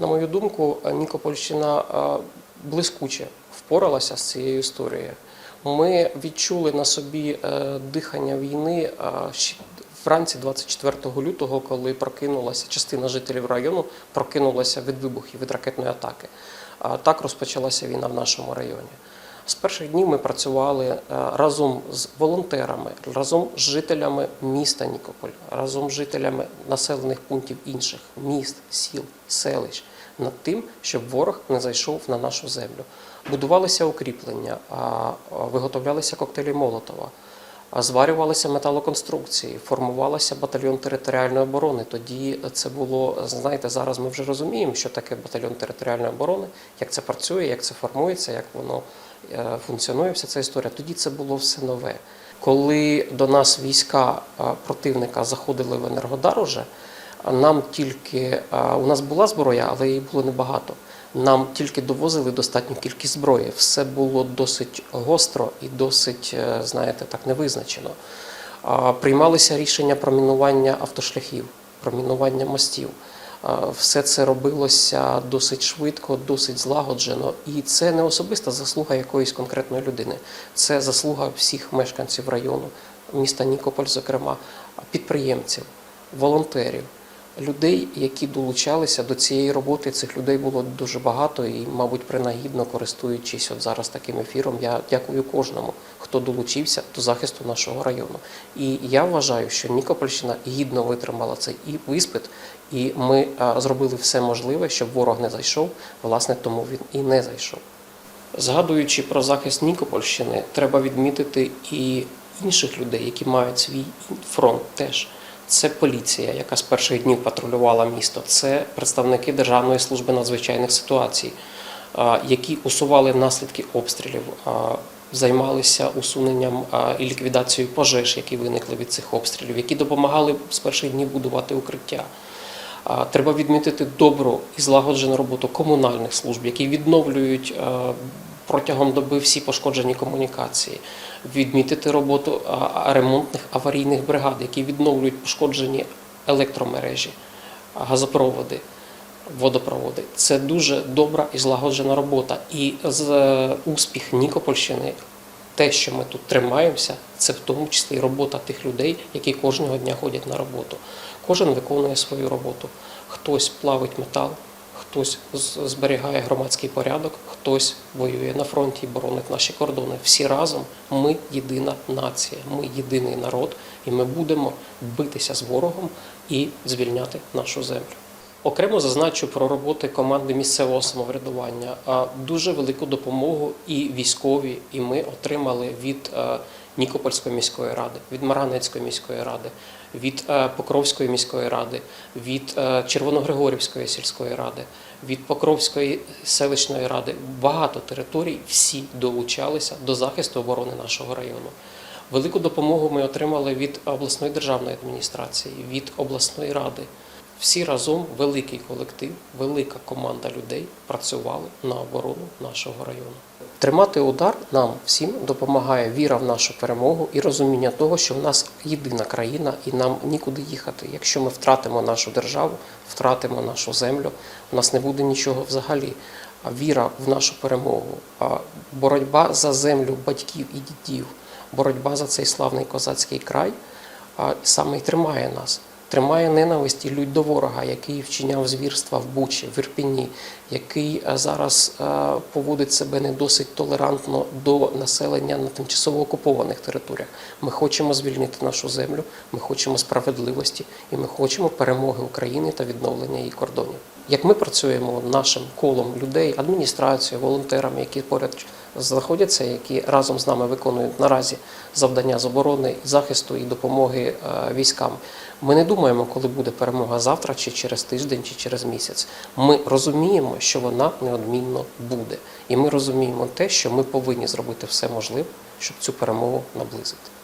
На мою думку, Нікопольщина е, блискуче впоралася з цією історією. Ми відчули на собі е, дихання війни е, вранці 24 лютого, коли прокинулася частина жителів району, прокинулася від вибухів від ракетної атаки. Так розпочалася війна в нашому районі. З перших днів ми працювали е, разом з волонтерами, разом з жителями міста Нікополь, разом з жителями населених пунктів інших міст, сіл, селищ над тим, щоб ворог не зайшов на нашу землю. Будувалися укріплення, виготовлялися коктейлі Молотова, зварювалися металоконструкції, формувалася батальйон територіальної оборони. Тоді це було, знаєте, зараз ми вже розуміємо, що таке батальйон територіальної оборони, як це працює, як це формується, як воно е, функціонує вся ця історія. Тоді це було все нове. Коли до нас війська е, противника заходили в Енергодар уже, нам тільки у нас була зброя, але її було небагато. Нам тільки довозили достатню кількість зброї. Все було досить гостро і досить, е, знаєте, так невизначено. Приймалися рішення про мінування автошляхів, про мінування мостів. Все це робилося досить швидко, досить злагоджено, і це не особиста заслуга якоїсь конкретної людини. Це заслуга всіх мешканців району, міста Нікополь, зокрема, підприємців, волонтерів, людей, які долучалися до цієї роботи. Цих людей було дуже багато, і, мабуть, принагідно користуючись от зараз таким ефіром, я дякую кожному, хто долучився до захисту нашого району. І я вважаю, що Нікопольщина гідно витримала цей і- іспит, і ми зробили все можливе, щоб ворог не зайшов. Власне, тому він і не зайшов. Згадуючи про захист Нікопольщини, треба відмітити і інших людей, які мають свій фронт теж. Це поліція, яка з перших днів патрулювала місто. Це представники Державної служби надзвичайних ситуацій, які усували наслідки обстрілів, займалися усуненням і ліквідацією пожеж, які виникли від цих обстрілів, які допомагали з перших днів будувати укриття. Треба відмітити добру і злагоджену роботу комунальних служб, які відновлюють протягом доби всі пошкоджені комунікації, відмітити роботу ремонтних аварійних бригад, які відновлюють пошкоджені електромережі, газопроводи, водопроводи. Це дуже добра і злагоджена робота. І з е, успіх Нікопольщини. Те, що ми тут тримаємося, це в тому числі робота тих людей, які кожного дня ходять на роботу. Кожен виконує свою роботу. Хтось плавить метал, хтось зберігає громадський порядок, хтось воює на фронті і боронить наші кордони. Всі разом ми єдина нація, ми єдиний народ, і ми будемо битися з ворогом і звільняти нашу землю. Окремо зазначу про роботи команди місцевого самоврядування. Дуже велику допомогу і військові, і ми отримали від е, Нікопольської міської ради, від Маранецької міської ради, від е, Покровської міської ради, від е, Червоногригорівської сільської ради, від Покровської селищної ради. Багато територій всі долучалися до захисту оборони нашого району. Велику допомогу ми отримали від обласної державної адміністрації, від обласної ради. Всі разом великий колектив, велика команда людей працювали на оборону нашого району. Тримати удар нам всім допомагає віра в нашу перемогу і розуміння того, що в нас єдина країна і нам нікуди їхати. Якщо ми втратимо нашу державу, втратимо нашу землю, у нас не буде нічого взагалі. А віра в нашу перемогу, а боротьба за землю батьків і дідів, боротьба за цей славний козацький край саме й тримає нас. Тримає ненависть і лють до ворога, який вчиняв звірства в Бучі, в Ірпіні, який е, зараз е, поводить себе не досить толерантно до населення на тимчасово окупованих територіях. Ми хочемо звільнити нашу землю, ми хочемо справедливості і ми хочемо перемоги України та відновлення її кордонів. Як ми працюємо нашим колом людей, адміністрацією, волонтерами, які поряд знаходяться, які разом з нами виконують наразі завдання з оборони, захисту і допомоги е, військам. Ми не думаємо, коли буде перемога завтра, чи через тиждень, чи через місяць. Ми розуміємо, що вона неодмінно буде, і ми розуміємо те, що ми повинні зробити все можливе, щоб цю перемогу наблизити.